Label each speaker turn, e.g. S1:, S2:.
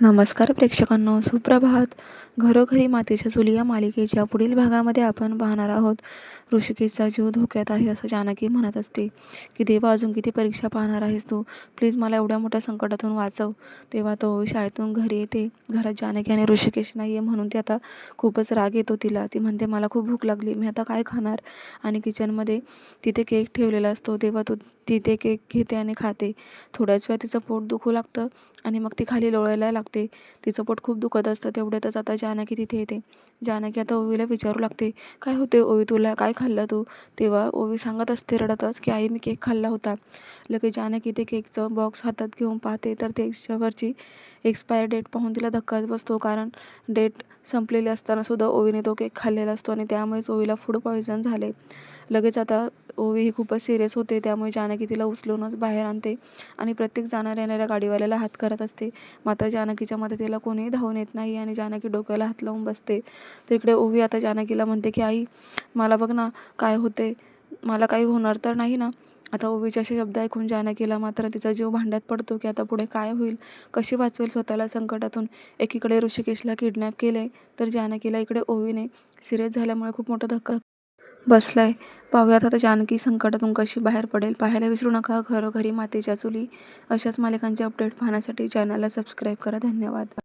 S1: नमस्कार प्रेक्षकांनो सुप्रभात. घरोघरी मातीच्या चुली या मालिकेच्या पुढील भागामध्ये आपण पाहणार आहोत. ऋषिकेशचा जीव धोक्यात आहे असं जानकी म्हणत असते. की देवा अजून किती परीक्षा पाहणार आहेस तू? प्लीज मला एवढ्या मोठ्या संकटातून वाचव. तेव्हा तो शाळेतून घरी येते. घरात जानकी आणि ऋषिकेश नाही आहे म्हणून ती आता खूपच राग येतो तिला. ती म्हणते मला खूप भूक लागली. मी आता काय खाणार? आणि किचनमध्ये तिथे केक ठेवलेला असतो. तेव्हा तो ती ते केक घेते आणि खाते. थोड्याच वेळात तिचं पोट दुखू लागतं आणि मग ती खाली लोळायला लागते. तिचं पोट खूप दुखत असतं तेवढ्यातच आता जानकी तिथे येते. जानकी आता ओवीला विचारू लागते काय होते ओवी तुला? काय खाल्लं तू? तेव्हा ओवी सांगत असते रडतच की आई मी केक खाल्ला होता. लगेच जानकी ते केकचं बॉक्स हातात घेऊन पाहते तर त्याच्यावरची एक्सपायर डेट पाहून तिला धक्काच बसतो कारण डेट संपलेली असतानासुद्धा ओवीने तो केक खाल्लेला असतो आणि त्यामुळेच ओवीला फूड पॉयझन झाले. लगेच आता ओवी ही खूपच सिरियस होते. त्यामुळे जानकी तिला उचलूनच बाहेर आणते आणि प्रत्येक जाणाऱ्या येणाऱ्या गाडीवाल्याला हात करत असते. मात्र जानकीच्या मदतीला कोणीही धावून येत नाही आणि जानकी डोक्याला हात लावून बसते. तर इकडे ओवी आता जानकीला म्हणते की आई मला बघ ना काय होते मला काही होणार तर नाही ना? आता ओवीचे असे शब्द ऐकून जानकीला मात्र तिचा जीव भांड्यात पडतो की आता पुढे काय होईल? कशी वाचवेल स्वतःला संकटातून? एकीकडे ऋषिकेशला किडनॅप केले तर जानकीला इकडे ओवीने सिरियस झाल्यामुळे खूप मोठा धक्का बसलाय. पाहूयात आता जानकी संकटातून कशी बाहेर पडेल. पाहायला विसरू नका. घरोघरी मातीच्या चुली अशाच मालिकांचे अपडेट पाहण्यासाठी चॅनलला सबस्क्राईब करा. धन्यवाद.